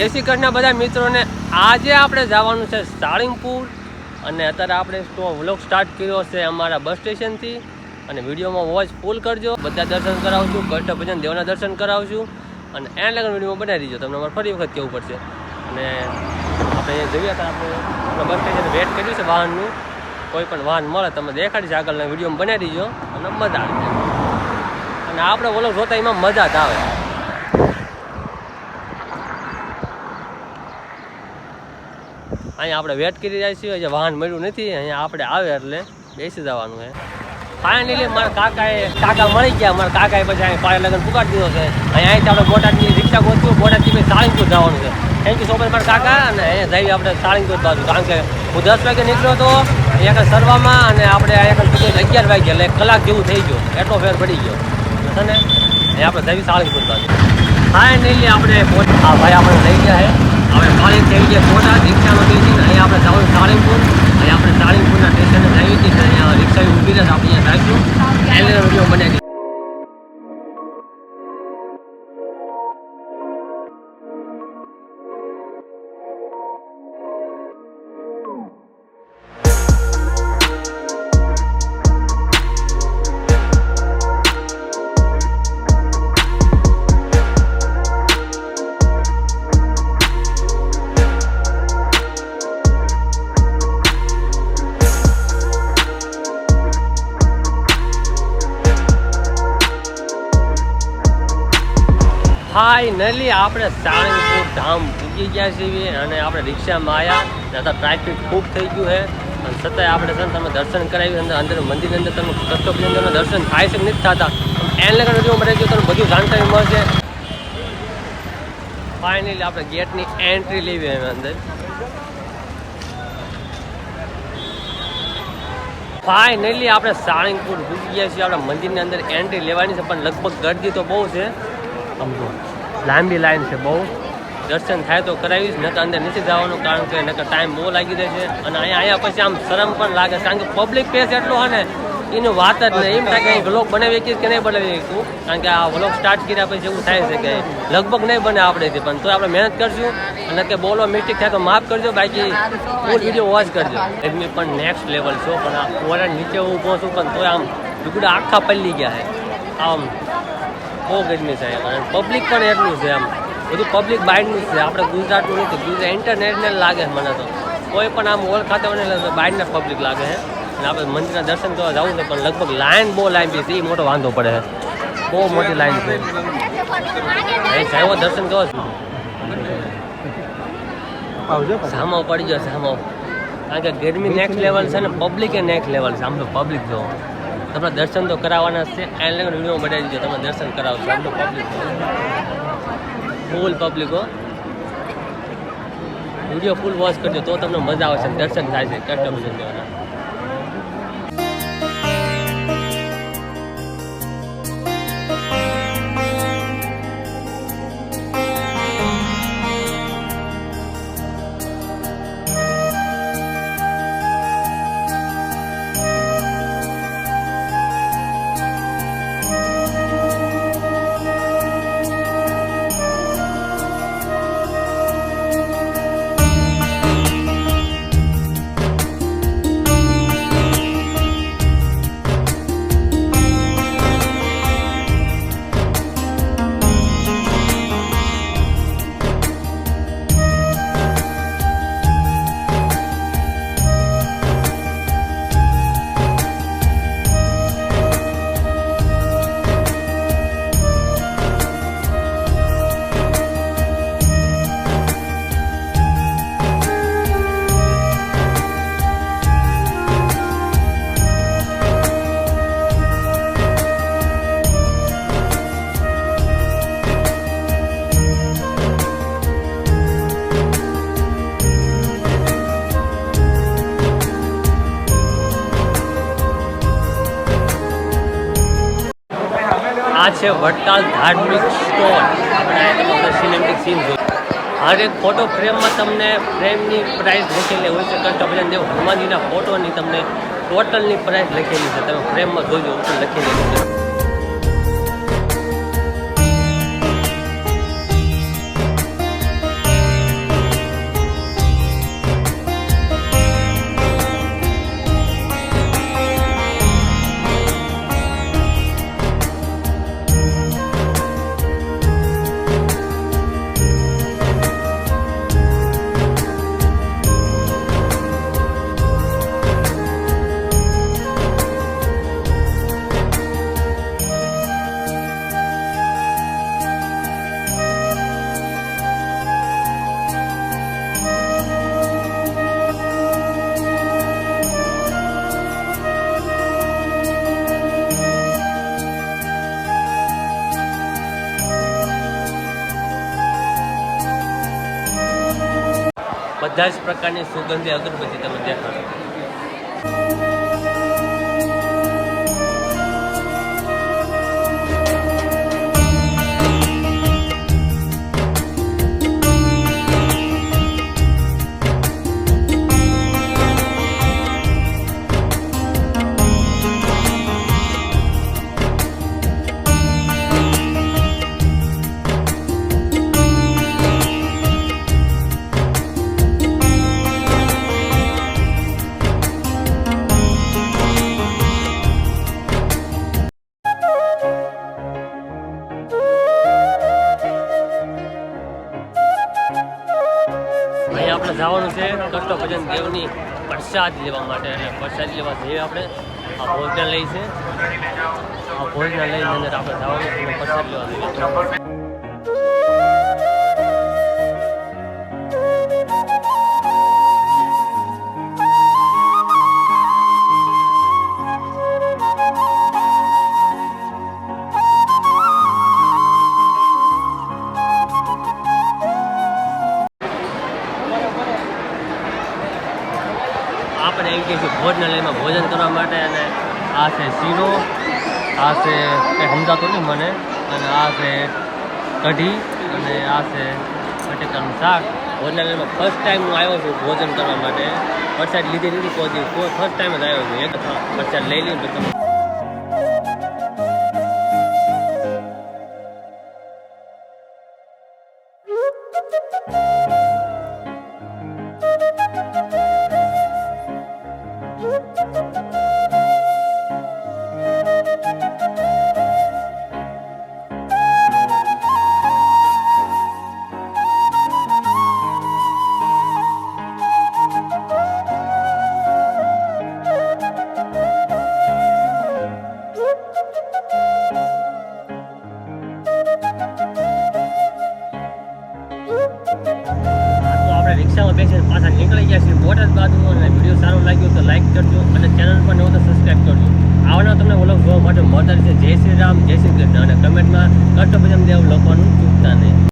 જય શ્રી કૃષ્ણ બધા મિત્રોને. આજે આપણે જવાનું છે સાળીંગપુર અને અત્યારે આપણે સ્ટો વ્લોગ સ્ટાર્ટ કર્યો છે અમારા બસ સ્ટેશનથી અને વિડીયોમાં વોચ ફૂલ કરજો. બધા દર્શન કરાવશું કષ્ટભજન દેવના દર્શન કરાવશું અને એને લગન વિડીયોમાં બનાવી દીજો. તમને અમારે ફરી વખત કહેવું પડશે. અને આપણે જોઈએ તો આપણે બસ સ્ટેશન વેટ કર્યું છે વાહનનું. કોઈ પણ વાહન મળે તમે દેખાડીશ આગળના વિડીયોમાં બનાવી દીજો અને મજા આવે અને આપણે વ્લોગ જોતા એમાં મજા જ આવે. અહીંયા આપણે વેટ કરી રહ્યા છીએ વાહન મળ્યું નથી, અહીંયા આપણે આવે એટલે બેસી જવાનું છે ફાઇનલી મારા કાકાએ, કાકા મળી ગયા, મારા કાકાએ પછી અહીં પાય લગન પુકાડી દીધો છે. અહીંયા આપણે બોટાદની રિક્ષા ગોત્યું બોટાદથી પછી સાળંગપુર જવાનું છે. થેન્ક યુ સો મચ મારા કાકા, અને અહીંયા જઈએ આપણે સાળંગપુર બાજુ, કારણ કે હું દસ વાગે નીકળ્યો હતો, અહીંયા સરવામાં, અને આપણે અહીંયા પૂછે અગિયાર વાગે એટલે કલાક જેવું થઈ ગયો, એટલો ફેર પડી ગયો. છે ને અહીંયા આપણે જઈએ સાળંગપુર બાજુ. ફાઇનલી આપણે પહોંચ- હા, ભાઈ આપણે લઈ ગયા છે. હવે સાળંગ થઈ ગયા ફોટા, રિક્ષામાં બેસી અહીંયા આપણે જવું સાળંગપુર. અહીંયા આપણે સાળંગપુરના સ્ટેશને જઈએ છીએ અહીંયા રિક્ષા ઊભી રહે આપણે અહીંયા રાખ્યું એને વીડિયો બનાવી ફાઇનલી આપણે સાળંગપુર ધામ પૂજી ગયા છીએ અને આપણે રિક્ષામાં આવ્યા. ત્યાં ટ્રાફિક ખૂબ થઈ ગયું છે. અને છતાંય આપણે છે તમે દર્શન કરાવી અંદર અંદર મંદિર અંદર તમે કસ્ટોપની અંદરના દર્શન થાય છે નથી થતા? એને લગન જો મળે છે, તમને બધું જાણકારી મળશે. ફાઇનલી આપણે ગેટની એન્ટ્રી લેવી એમ અંદર. ફાઇનલી આપણે સાળંગપુર પૂજી ગયા છીએ. આપણે મંદિરની અંદર એન્ટ્રી લેવાની છે, પણ લગભગ ગરદી તો બહુ છે. સમજો લાંબી લાઈન છે બહુ. દર્શન થાય તો કરાવીશ, ન તો અંદર નથી જવાનું કારણ કે નકર ટાઈમ બહુ લાગી જશે અને અહીંયા અહીંયા પછી આમ શરમ પણ લાગે કારણ કે પબ્લિક પ્લેસ એટલો હોય ને, એનું વાત જ નહીં. એમ થાય કે વ્લોગ બનાવી કે નહીં બનાવી શકું કારણ કે આ વ્લોગ સ્ટાર્ટ કર્યા પછી એવું થાય છે કે લગભગ નહીં બને આપણેથી પણ તો આપણે મહેનત કરશું. અને કે બોલો મિસ્ટેક થાય તો માફ કરજો, બાકી ફૂલ વીડિયો વોચ કરજો. એમની પણ નેક્સ્ટ લેવલ છો પણ આ ઓરા નીચે હું પહોંચું પણ તોય આમ લુગડા આખા પલ્લી ગયા છે. આમ બહુ ગરમી છે અને પબ્લિક પણ એટલું છે આમ બધું પબ્લિક બહારનું છે. આપણે ગુજરાતનું નથી. ગુજરાત ઇન્ટરનેશનલ લાગે છે મને તો. કોઈ પણ આમ ઓળખાતો હોય ને એટલે બહારના પબ્લિક લાગે છે અને આપણે મંદિરના દર્શન કરવા જવું છે પણ લગભગ લાઈન બહુ લાઈન બી છે. એ મોટો વાંધો પડે છે બહુ મોટી લાઈન છે. એ સાહેબ દર્શન કરો. છું સામો પડી ગયો સામો. કારણ કે ગરમી નેક્સ્ટ લેવલ છે ને પબ્લિક એ નેક્સ્ટ લેવલ છે. આમ તો પબ્લિક જો. તમને દર્શન તો કરાવવાના છે. એને લઈને વીડિયો બનાવી દીધો. તમે દર્શન કરાવશો. આટલું પબ્લિક ફૂલ પબ્લિકો વીડિયો ફૂલ વોચ કરજો તો તમને મજા આવશે દર્શન થાય છે. કસ્ટમ દેવાના છે વડતાલ ધાર્મિક સ્ટોર તમને સિનેમેટિક સીન જોઈએ હર એક ફોટો ફ્રેમમાં તમને ફ્રેમની પ્રાઇસ લખેલી હોય છે. કંઠભજન દેવ હનુમાનજીના ફોટોની તમને ટોટલની પ્રાઇસ લખેલી છે. તમે ફ્રેમમાં જોજો, ઉપર લખેલી છે બધા જ પ્રકારની સુગંધી અગરબત્તી તમે દેખાડો. આપણે જવાનું છે કષ્ટભજન દેવની પ્રસાદ લેવા માટે એટલે પ્રસાદ લેવા જઈએ આપણે આ ભોજનાલય છે, આ ભોજનાલયની અંદર આપણે જવાનું છે પ્રસાદ લેવા જઈએ. આપણે એમ કહીશું ભોજનાલયમાં ભોજન કરવા માટે અને આ છે શીરો આ છે કંઈ સમજાતું નહીં મને, અને આ છે કઢી, અને આ છે બટેકાનું શાક. ભોજનાલયમાં ફર્સ્ટ ટાઈમ હું આવ્યો છું ભોજન કરવા માટે. વરસાદ લીધી નથી, કોઈ દિવસ ફર્સ્ટ ટાઈમ જ આવ્યો છું. એક વરસાદ લઈ લઈને તમે ચેનલ પર નવો તો સબસ્ક્રાઈબ કરજો. આવવાના તમને ઓલો જોવા માટે મળતા છે જય શ્રી રામ, જય શ્રી કૃષ્ણ. અને કમેન્ટમાં કષ્ટભજન દેવ લોકોનું ચૂકતા નહીં.